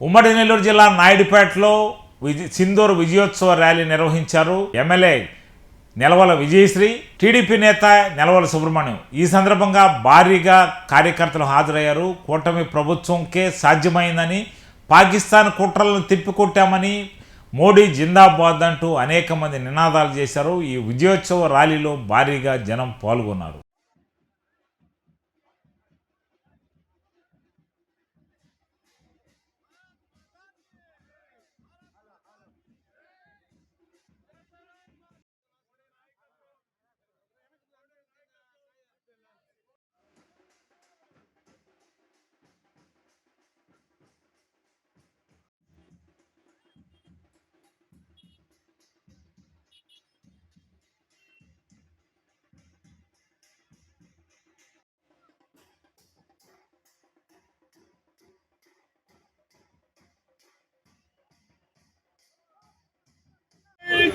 ఉమ్మడి నెల్లూరు జిల్లా నాయుడుపేటలో విజ సింధూర్ విజయోత్సవ ర్యాలీ నిర్వహించారు ఎమ్మెల్యే నెలవల విజయశ్రీ టీడీపీ నేత నెలవల సుబ్రహ్మణ్యం. ఈ సందర్భంగా భారీగా కార్యకర్తలు హాజరయ్యారు. కూటమి ప్రభుత్వంకే సాధ్యమైందని పాకిస్తాన్ కుట్రలను తిప్పికొట్టామని మోడీ జిందాబాద్ అంటూ అనేక మంది నినాదాలు చేశారు. ఈ విజయోత్సవ ర్యాలీలో భారీగా జనం పాల్గొన్నారు.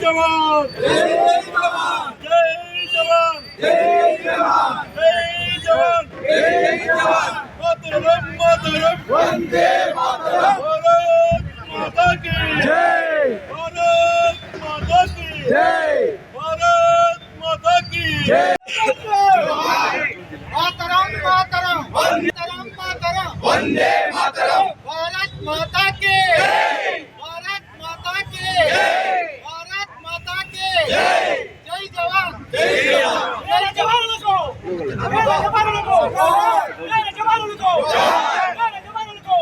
జవాన్ జై జవాన్. జై జవాన్ జై జవాన్ జై జవాన్ జై జవాన్ మాతరం మాతరం వందే మాతరం భారత్ మాతా కీ జై భారత్ మాతా కీ జై భారత్ మాతా కీ జై మాతరం మాతరం వందే మాతరం వందే మాతరం భారత్ మాతా కీ జై మాతా కి భారత్ మాతా కి జై జవాన్ జై జవాన్ జై జవాన్లకు జై జవాన్లకు జై జవాన్లకు జై జవాన్లకు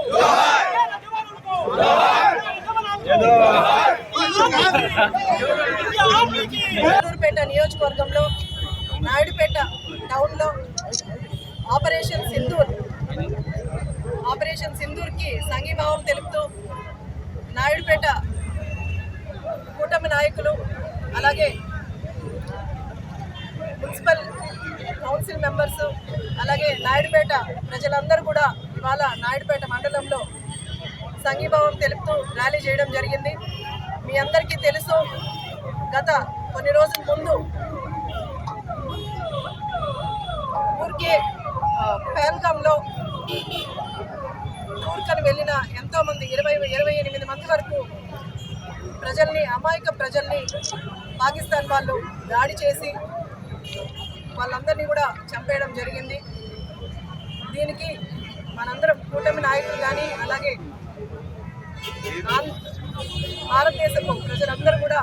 జై జవాన్లకు నెల్లూరుపేట నియోజకవర్గంలో నాయుడుపేట టౌన్లో ఆపరేషన్ సింధూర్ ఆపరేషన్ సింధూర్కి సంఘీభావం తెలుపుతూ నాయుడుపేట కూటమి నాయకులు అలాగే మున్సిపల్ కౌన్సిల్ మెంబర్స్ అలాగే నాయుడుపేట ప్రజలందరూ కూడా ఇవాళ నాయుడుపేట మండలంలో సంఘీభావం తెలుపుతూ ర్యాలీ చేయడం జరిగింది. మీ అందరికీ తెలుసు గత కొన్ని రోజుల ముందు ఊరికే పేల్గాంలో టూర్కని వెళ్ళిన ఎంతోమంది ఇరవై ఇరవై ఎనిమిది మంది వరకు ప్రజల్ని అమాయక ప్రజల్ని పాకిస్తాన్ వాళ్ళు దాడి చేసి వాళ్ళందరినీ కూడా చంపేయడం జరిగింది. దీనికి మనందరం కూటమి నాయకులు కానీ అలాగే భారతదేశపు ప్రజలందరూ కూడా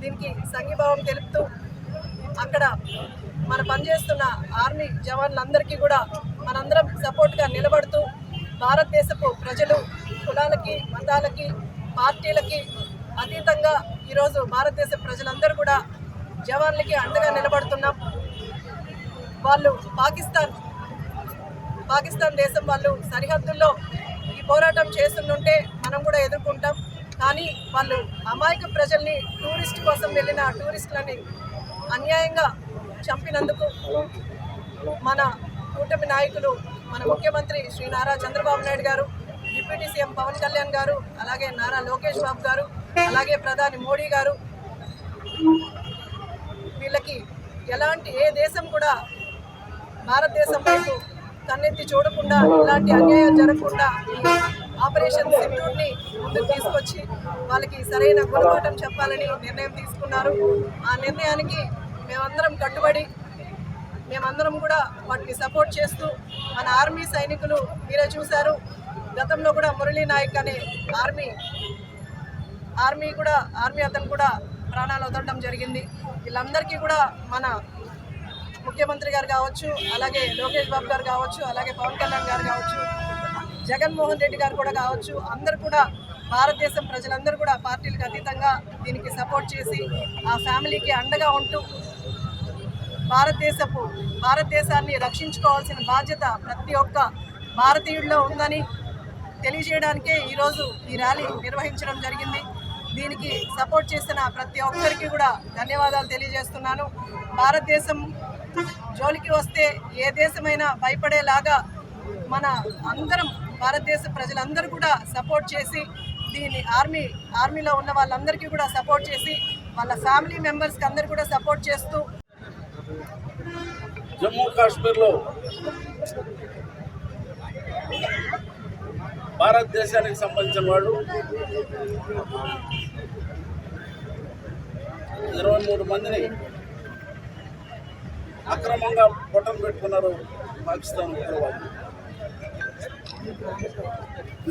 దీనికి సంఘీభావం తెలుపుతూ అక్కడ మన పనిచేస్తున్న ఆర్మీ జవాన్లందరికీ కూడా మనందరం సపోర్ట్గా నిలబడుతూ భారతదేశపు ప్రజలు కులాలకి మతాలకి పార్టీలకి అతీతంగా ఈరోజు భారతదేశ ప్రజలందరూ కూడా జవాన్లకి అండగా నిలబడుతున్నాం. వాళ్ళు పాకిస్తాన్ పాకిస్తాన్ దేశం వాళ్ళు సరిహద్దుల్లో ఈ పోరాటం చేస్తుంటే మనం కూడా ఎదుర్కొంటాం. కానీ వాళ్ళు అమాయక ప్రజల్ని టూరిస్ట్ కోసం వెళ్ళిన టూరిస్టులని అన్యాయంగా చంపినందుకు మన కూటమి నాయకులు మన ముఖ్యమంత్రి శ్రీ నారా చంద్రబాబు నాయుడు గారు డిప్యూటీ సీఎం పవన్ కళ్యాణ్ గారు అలాగే నారా లోకేష్ బాబు గారు అలాగే ప్రధాని మోడీ గారు వీళ్ళకి ఎలాంటి ఏ దేశం కూడా భారతదేశం వైపు కన్నెత్తి చూడకుండా ఇలాంటి అన్యాయాలు జరగకుండా ఆపరేషన్ సింధూర్ని ముందుకు తీసుకొచ్చి వాళ్ళకి సరైన గుణపాఠం చెప్పాలని నిర్ణయం తీసుకున్నారు. ఆ నిర్ణయానికి మేమందరం కట్టుబడి మేమందరం కూడా వాటిని సపోర్ట్ చేస్తూ మన ఆర్మీ సైనికులు మీరే చూశారు. గతంలో కూడా మురళీ నాయక్ అనే ఆర్మీ ఆర్మీ కూడా ఆర్మీ అతను కూడా ప్రాణాలు వదలడం జరిగింది. వీళ్ళందరికీ కూడా మన ముఖ్యమంత్రి గారు కావచ్చు అలాగే లోకేష్ బాబు గారు కావచ్చు అలాగే పవన్ కళ్యాణ్ గారు కావచ్చు జగన్మోహన్ రెడ్డి గారు కూడా కావచ్చు అందరు కూడా భారతదేశం ప్రజలందరూ కూడా పార్టీలకు అతీతంగా దీనికి సపోర్ట్ చేసి ఆ ఫ్యామిలీకి అండగా ఉంటూ భారతదేశపు భారతదేశాన్ని రక్షించుకోవాల్సిన బాధ్యత ప్రతి ఒక్క భారతీయుడిలో ఉందని తెలియజేయడానికే ఈరోజు ఈ ర్యాలీ నిర్వహించడం జరిగింది. దీనికి సపోర్ట్ చేసిన ప్రతి ఒక్కరికి కూడా ధన్యవాదాలు తెలియజేస్తున్నాను. భారతదేశం జోలికి వస్తే ఏ దేశమైనా భయపడేలాగా మన అందరం భారతదేశ ప్రజలందరూ కూడా సపోర్ట్ చేసి దీన్ని ఆర్మీ ఆర్మీలో ఉన్న వాళ్ళందరికీ కూడా సపోర్ట్ చేసి వాళ్ళ ఫ్యామిలీ మెంబర్స్కి అందరు కూడా సపోర్ట్ చేస్తూ జమ్మూ కాశ్మీర్లో భారతదేశానికి సంబంధించిన వాళ్ళు ఇరవై మూడు మందిని అక్రమంగా పొట్టం పెట్టుకున్నారు పాకిస్తాన్ ఉగ్రవాదులు.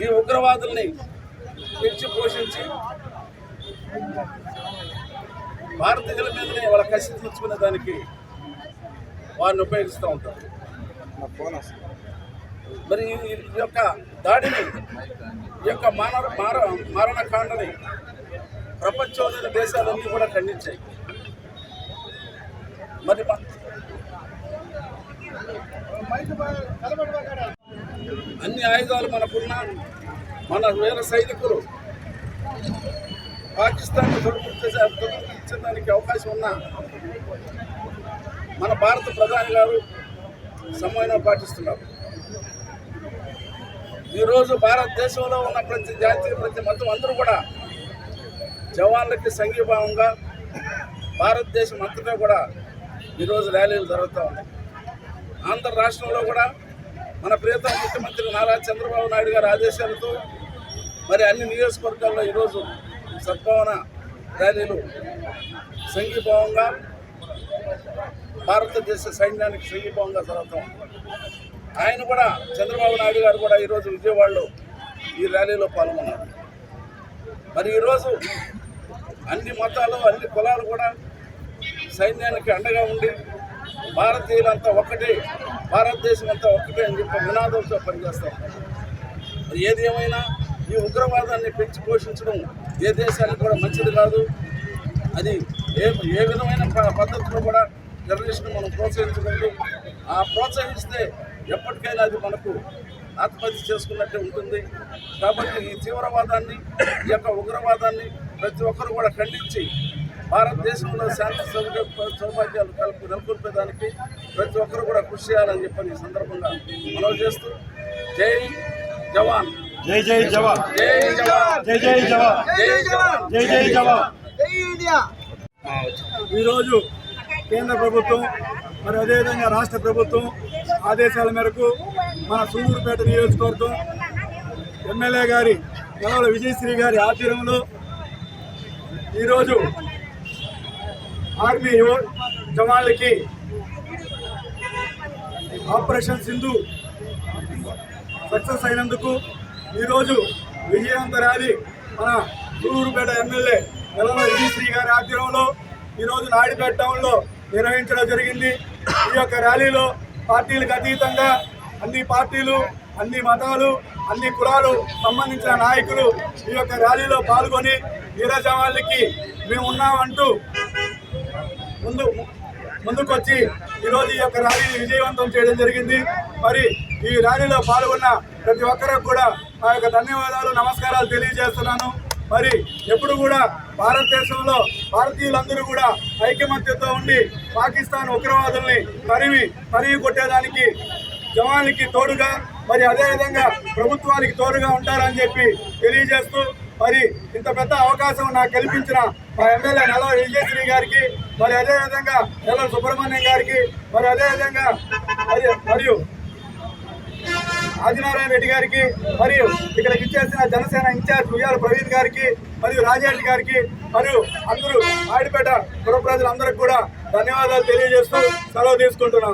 ఈ ఉగ్రవాదుల్ని పెంచి పోషించి భారతీయుల మీదనే వాళ్ళ కసి తీర్చుకునే దానికి వారిని ఉపయోగిస్తూ ఉంటారు. మరి ఈ యొక్క దాడిని ఈ యొక్క మానవ మార మారణకాండని ప్రపంచంలోని దేశాలన్నీ కూడా ఖండించాయి. మరి అన్ని ఆయుధాలు మనకున్న మన వీర సైనికులు పాకిస్తాన్ తొలగించడానికి అవకాశం ఉన్న మన భారత ప్రధాని గారు సమన్వయం పాటిస్తున్నారు. ఈరోజు భారతదేశంలో ఉన్న ప్రతి జాతి ప్రతి మతం అందరూ కూడా జవాన్లకి సంఘీభావంగా భారతదేశం అంతటా కూడా ఈరోజు ర్యాలీలు జరుగుతూ ఉన్నాయి. ఆంధ్ర రాష్ట్రంలో కూడా మన ప్రియతమ ముఖ్యమంత్రి నారా చంద్రబాబు నాయుడు గారి ఆదేశాలతో మరి అన్ని నియోజకవర్గాల్లో ఈరోజు సద్భావన ర్యాలీలు సంఘీభావంగా భారతదేశ సైన్యానికి సంఘీభావంగా జరుగుతూ ఆయన కూడా చంద్రబాబు నాయుడు గారు కూడా ఈరోజు విజయవాడలో ఈ ర్యాలీలో పాల్గొన్నారు. మరి ఈరోజు అన్ని మతాలు అన్ని కులాలు కూడా సైన్యానికి అండగా ఉండి భారతీయులంతా ఒక్కటే భారతదేశం అంతా ఒక్కటే అని చెప్పి నినాదంతో పనిచేస్తాం మరి ఏది ఏమైనా ఈ ఉగ్రవాదాన్ని పెంచి పోషించడం ఏ దేశానికి కూడా మంచిది కాదు. అది ఏ ఏ విధమైన ప- పద్ధతిలో కూడా టెర్రరిస్ట్ను మనం ప్రోత్సహించకూడదు ఆ ప్రోత్సహిస్తే ఎప్పటికైనా అది మనకు ఆత్మహత్య చేసుకున్నట్టే ఉంటుంది. కాబట్టి ఈ తీవ్రవాదాన్ని ఈ యొక్క ఉగ్రవాదాన్ని ప్రతి ఒక్కరు కూడా ఖండించి భారతదేశంలో శాంతి సౌకర్య సౌభాగ్యాలు కల్పి నెలకొల్పేదానికి ప్రతి ఒక్కరు కూడా కృషి చేయాలని చెప్పని ఈ సందర్భంగా మనవి చేస్తూ జై జవాన్. జై జై జవాన్. జై జవాన్. జై జై జవాన్. జై జవాన్. జై జై జవాన్. జై ఇండియా. ఈరోజు కేంద్ర ప్రభుత్వం మరి అదేవిధంగా రాష్ట్ర ప్రభుత్వం ఆదేశాల మేరకు మన సూలూరుపేట నియోజకవర్గం ఎమ్మెల్యే గారి గెలవల విజయశ్రీ గారి ఆధ్వర్యంలో ఈరోజు ఆర్మీ యువ జవాన్లకి ఆపరేషన్ సింధు సక్సెస్ అయినందుకు ఈరోజు విజయవంత ర్యాలీ మన సూలూరుపేట ఎమ్మెల్యే గెలవ విజయశ్రీ గారి ఆధ్వర్యంలో ఈరోజు నాయుడుపేట టౌన్లో నిర్వహించడం జరిగింది. ఈ యొక్క ర్యాలీలో పార్టీలకు అతీతంగా అన్ని పార్టీలు అన్ని మతాలు అన్ని కులాలు సంబంధించిన నాయకులు ఈ యొక్క ర్యాలీలో పాల్గొని వీరజవాళ్ళకి మేము ఉన్నామంటూ ముందు ముందుకొచ్చి ఈరోజు ఈ యొక్క ర్యాలీని విజయవంతం చేయడం జరిగింది. మరి ఈ ర్యాలీలో పాల్గొన్న ప్రతి ఒక్కరికి కూడా నా యొక్క ధన్యవాదాలు నమస్కారాలు తెలియజేస్తున్నాను. మరి ఎప్పుడు కూడా భారతదేశంలో భారతీయులందరూ కూడా ఐకమత్యతో ఉండి పాకిస్తాన్ ఉగ్రవాదుల్ని తరిమి తరిగి కొట్టేదానికి జవాన్లకి తోడుగా మరి అదేవిధంగా ప్రభుత్వానికి తోడుగా ఉంటారని చెప్పి తెలియజేస్తూ మరి ఇంత పెద్ద అవకాశం నాకు కల్పించిన మా ఎమ్మెల్యే నెల విజయశ్రీ గారికి మరి అదేవిధంగా నెల సుబ్రహ్మణ్యం గారికి మరి అదేవిధంగా మరియు ఆదినారాయణ రెడ్డి గారికి మరియు ఇక్కడికి ఇచ్చేసిన జనసేన ఇన్ఛార్జ్ ఉయ్యాల ప్రవీణ్ గారికి మరియు రాజారెడ్డి గారికి మరియు అందరూ ఆడిపేట పుర ప్రజలందరికీ కూడా ధన్యవాదాలు తెలియజేస్తూ సెలవు తీసుకుంటున్నాను.